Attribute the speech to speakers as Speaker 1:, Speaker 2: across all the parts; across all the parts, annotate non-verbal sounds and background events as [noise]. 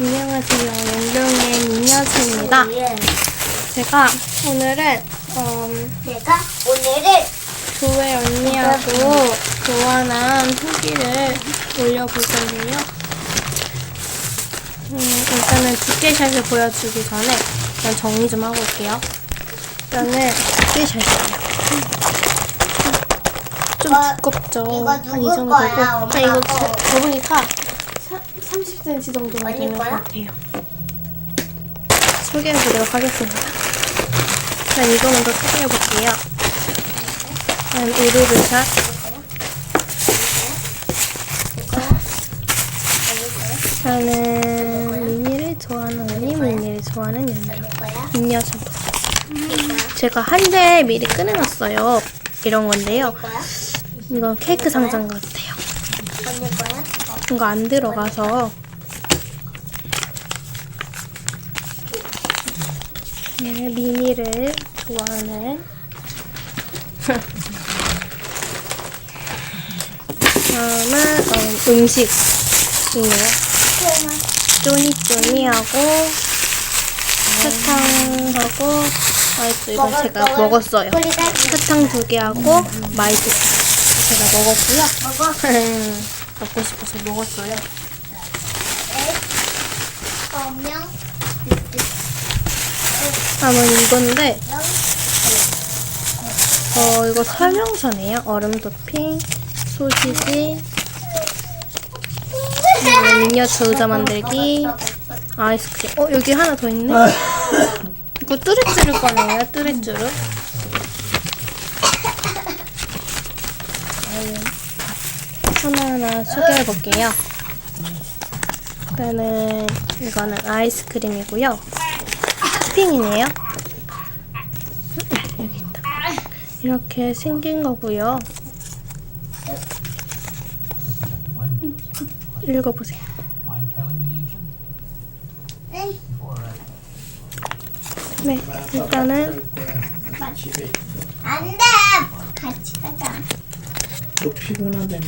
Speaker 1: 안녕하세요. 용병의 민여수입니다.
Speaker 2: 예.
Speaker 1: 제가 오늘은 음,
Speaker 2: 내가 오늘은
Speaker 1: 교회 언니하고 교환한 후기를 올려볼 건데요. 음, 일단은 두께샷을 보여주기 전에 일단 정리 좀 하고 올게요. 일단은 두께샷이에요. 좀
Speaker 2: 이거-
Speaker 1: 두껍죠?
Speaker 2: 이거
Speaker 1: 한 이
Speaker 2: 누구
Speaker 1: 정도
Speaker 2: 거야,
Speaker 1: 되고.
Speaker 2: 엄마
Speaker 1: 아, 이거
Speaker 2: 거?
Speaker 1: 접으니까 30cm 정도는
Speaker 2: 언니
Speaker 1: 되는 것
Speaker 2: 거야?
Speaker 1: 같아요. 소개해보도록 하겠습니다. 일단 이거 먼저 소개해볼게요. 일단 우르르샷. 저는 미니를 좋아하는 언니, 미니를 좋아하는 연녀. 민녀선.
Speaker 2: 이거
Speaker 1: 제가 한 대 미리 꺼내놨어요. 이런 건데요. 이건 케이크 상자 같아요.
Speaker 2: 언니 거야?
Speaker 1: 이거 안 들어가서 네, 미니를 좋아하는 다음은 어, 음식이네요. 쪼니쪼니하고 사탕하고 아이스 이거 제가 먹었어요. 사탕 두 개하고 마이스 제가 먹었고요. [laughs] 먹고 싶어서 먹었어요.
Speaker 2: 어명
Speaker 1: 다음은 이건데 어 이거 설명서네요. 얼음 토핑, 소시지, 그리고 미니어처 의자 만들기, 아이스크림. 어 여기 하나 더 있네. 이거 뚜레쥬르 거네요. 뚜레쥬르. 하나하나 소개해 볼게요. 일단은 이거는 아이스크림이고요. 토핑이네요. 여기 있다. 이렇게 생긴 거고요. 읽어보세요. 네, 일단은
Speaker 2: 안 돼 같이 가자.
Speaker 3: 너 피곤하다며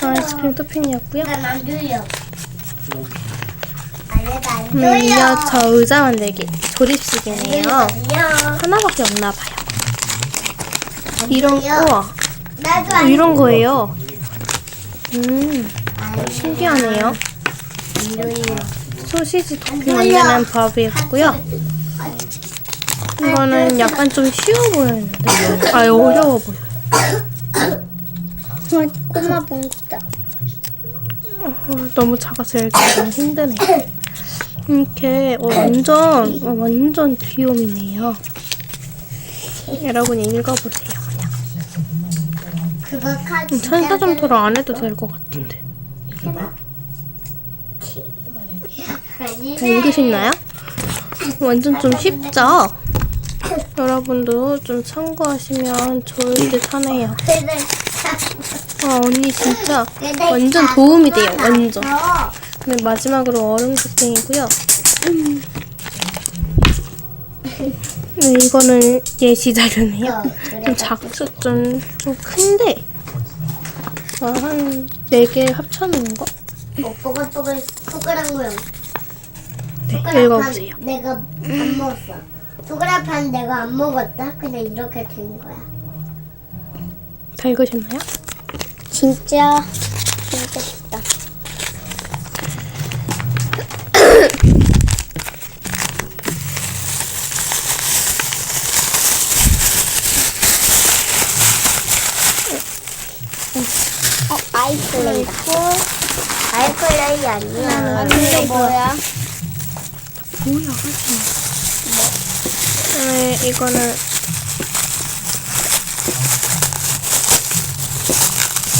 Speaker 3: 자
Speaker 1: 아이스크림 토핑이었고요.
Speaker 2: 난안 들려.
Speaker 1: 음. 이어 저 의자 만들기 조립식이네요.
Speaker 2: 안녕.
Speaker 1: 하나밖에 없나 봐요. 이런 우와
Speaker 2: 나도
Speaker 1: 어,
Speaker 2: 안
Speaker 1: 이런 거예요. 음 신기하네요. 소시지 토핑 만드는 법이었고요. 이거는 약간 좀 쉬워 보이는데 아 어려워 보여.
Speaker 2: 꼬마 봉투다.
Speaker 1: 어, 너무 작아서 너무 힘드네요. 이렇게 어, 완전 어, 완전 귀요미네요. 여러분이 읽어보세요.
Speaker 2: 그거 카드.
Speaker 1: 천사 점토를 안 해도 될 것 같은데. 다 읽으셨나요? 완전 좀 쉽죠? 여러분도 좀 참고하시면 좋을 듯 하네요. 아, 언니 진짜 완전 도움이 돼요, 완전. 네, 마지막으로 얼음 토핑이고요. 음. 네, 이거는 예시 자료네요. 좀 작죠? 좀, 좀 큰데. 아, 한 4개 합쳐놓은 거?
Speaker 2: 뽀글뽀글 손가락 모양.
Speaker 1: 네, 읽어보세요.
Speaker 2: 반 내가 안 먹었어. 반 내가 안 먹었다. 그냥 이렇게 된 거야.
Speaker 1: 다 읽으셨나요?
Speaker 2: 진짜 진짜 쉽다. [coughs] 어, 아이클레이다. 아이클레이 아니야.
Speaker 1: 근데 이거-
Speaker 2: 뭐야?
Speaker 1: 뭐야, 하지 네, 이거는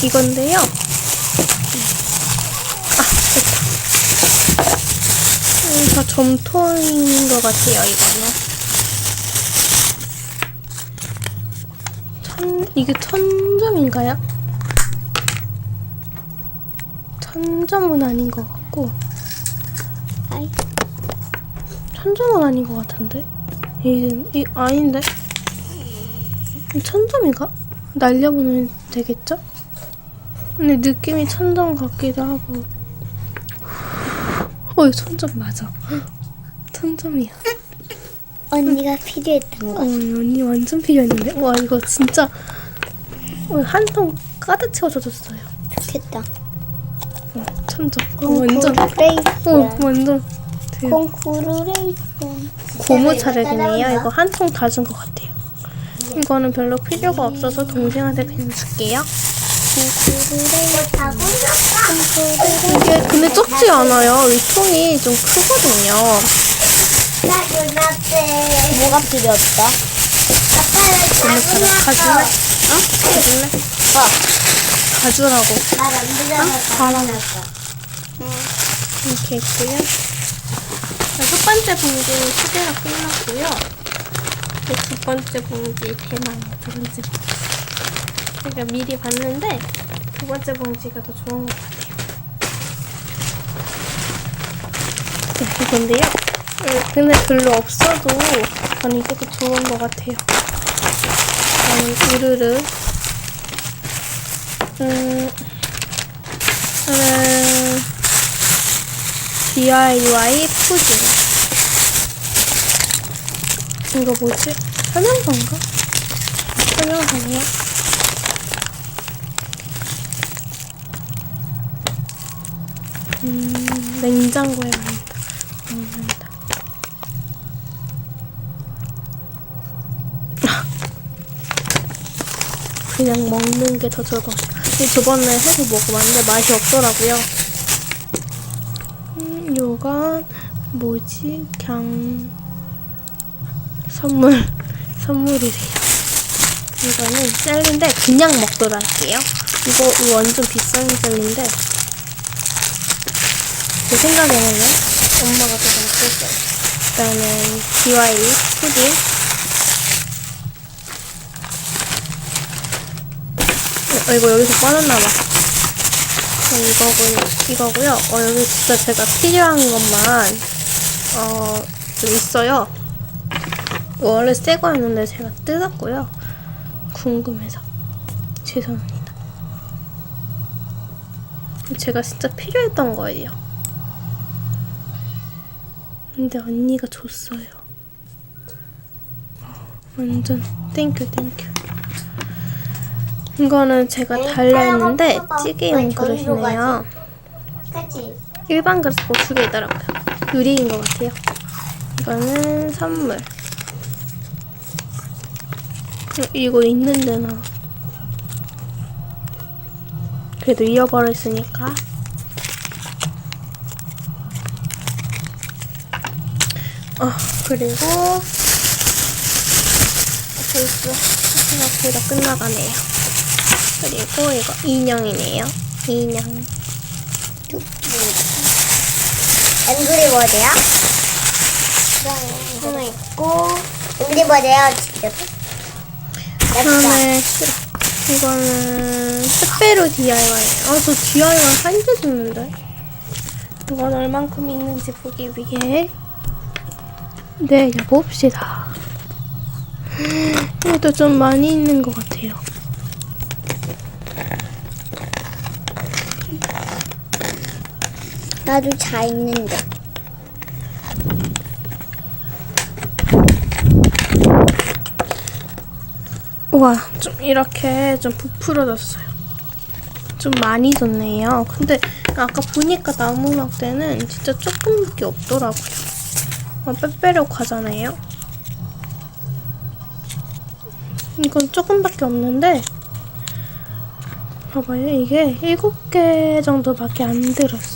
Speaker 1: 이건데요. 아, 됐다. 음, 다 점토인 것 같아요, 이거는. 천, 이게 천점인가요? 천점은 아닌 것 같고.
Speaker 2: 아이.
Speaker 1: 천점은 아닌 것 같은데? 이, 이 아닌데? 이 천점인가? 날려보면 되겠죠? 근데 느낌이 천점 같기도 하고 어, 천점 맞아. [laughs] 천점이야.
Speaker 2: 언니가 필요했던
Speaker 1: 어,
Speaker 2: 거.
Speaker 1: 언니 완전 필요했는데. 와, 이거 진짜 어, 한통 가득 채워줘줬어요.
Speaker 2: 좋겠다.
Speaker 1: 어, 천점. 어, 완전. 어, 완전.
Speaker 2: 콩쿠르.
Speaker 1: 고무 차력이네요. 이거 한통다준것 같아요. 이거는 별로 필요가 없어서 동생한테 그냥 줄게요. 이게 근데 적지 않아요. 이 통이 좀 크거든요.
Speaker 2: 뭐가 필요했다? 아빠는
Speaker 1: 고무 차력 가줄래? 어? 가줄래? 가주라고.
Speaker 2: 들어서 가라놨어.
Speaker 1: 이렇게 있고요. 자, 첫 번째 봉지는 시대가 끝났고요. 이제 두 번째 봉지 대망 두 번째 봉지. 제가 미리 봤는데 두 번째 봉지가 더 좋은 것 같아요. 네, 이건데요. 음, 근데 별로 없어도 저는 이게 더 좋은 것 같아요. 저는 우르르 음, 저는 DIY 푸딩. 이거 뭐지? 설명서인가? 설명서네요. 음, 냉장고에 넣는다. 그냥 먹는 게 더. 근데 저번에 해서 먹어봤는데 맛이 없더라고요. 음, 요건 뭐지? 그냥 선물 선물이래요. 이거는 젤리인데 그냥 먹도록 할게요. 이거, 완전 비싼 젤리인데 제 생각에는요. 엄마가 더 맛있을 거예요. 일단은 DIY 푸딩 어, 이거 여기서 빠졌나봐. 어, 이거고요. 이거고요. 어, 여기 진짜 제가 필요한 것만, 어, 좀 있어요. 원래 새 거였는데 제가 뜯었고요. 궁금해서. 죄송합니다. 제가 진짜 필요했던 거예요. 근데 언니가 줬어요. 어, 완전 땡큐 땡큐. 이거는 제가 달라 했는데 찌개용 그릇이네요. 일반 그릇 뭐두 개 있더라고요. 유리인 것 같아요. 이거는 선물. 어, 이거 있는데 나. 그래도 잃어버렸으니까. 어, 그리고 벌써 생각보다 끝나가네요. 그리고 이거 인형이네요. 인형.
Speaker 2: 앵그리버드야? 하나 있고 앵그리버드야 직접
Speaker 1: 그다음에 이거는 택배로 DIY. 아, 저 DIY 한개 줬는데. 이건 얼만큼 있는지 보기 위해 네, 봅시다. [gasps] 이것도 좀 많이 있는 것 같아요.
Speaker 2: 나도 자 있는데
Speaker 1: 우와, 좀 이렇게 좀 부풀어졌어요. 좀 많이 줬네요. 근데 아까 보니까 나무막 때는 진짜 조금밖에 없더라고요. 어, 빼빼로 과자네요. 이건 조금밖에 없는데 봐봐요. 이게 7개 정도밖에 안 들었어요.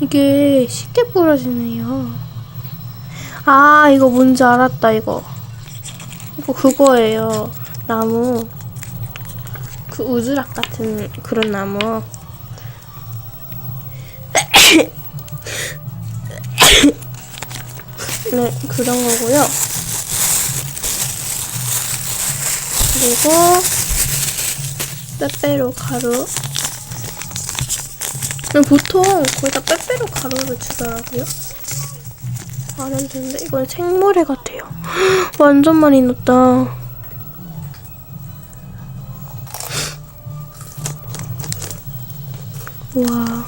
Speaker 1: 이게 쉽게 부러지네요. 아, 이거 뭔지 알았다, 이거. 이거 그거예요. 나무. 그 우즈락 같은 그런 나무. [coughs] 네, 그런 거고요. 그리고 빼빼로 가루. 보통 거의 다 빼빼로 가루를 주더라고요. 아, 안 해도 되는데 이건 생모래 같아요. 완전 많이 넣었다. 와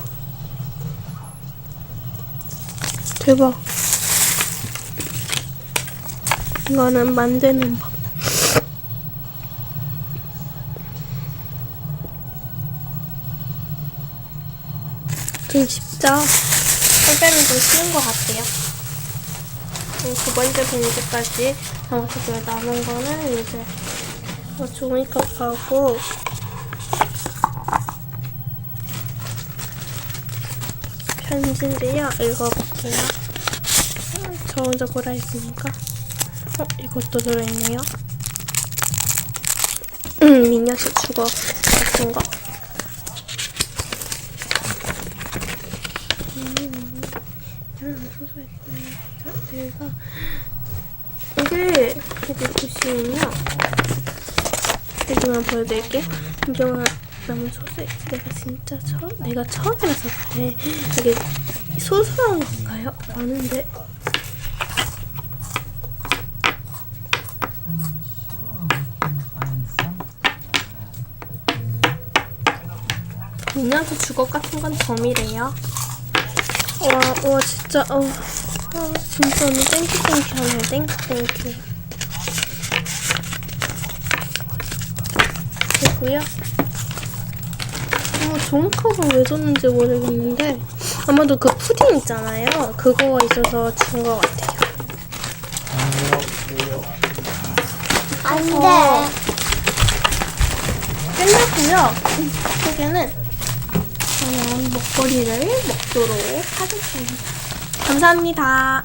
Speaker 1: 대박 이거는 만드는 법 좀 쉽죠? 선배는 좀 쉬운 것 같아요. 음, 두 번째 봉지까지 담았고요. 남은 거는 이제 뭐 종이컵하고 편지인데요. 읽어볼게요. 음, 저 혼자 보라 했으니까. 어, 이것도 들어있네요. [clears throat] 음, 미녀스 주거 같은 거. 이게 이렇게 보시면요. 여기만 보여드릴게. 이경아 나무 소스 내가 진짜 처음 내가 처음이라서 그래. 이게 소소한 건가요? 아는데 민영수 주걱 같은 건 점이래요. 와, 와 진짜 어, 어 진짜 오늘 땡큐 땡큐 하네요. 땡큐 땡큐. 됐고요. 어, 종이컵을 왜 줬는지 모르겠는데 아마도 그 푸딩 있잖아요. 그거가 있어서 준 것 같아요.
Speaker 2: 안
Speaker 1: 어.
Speaker 2: 돼.
Speaker 1: 끝났고요. 이쪽에는 저는 먹거리를 먹도록 하겠습니다. 감사합니다.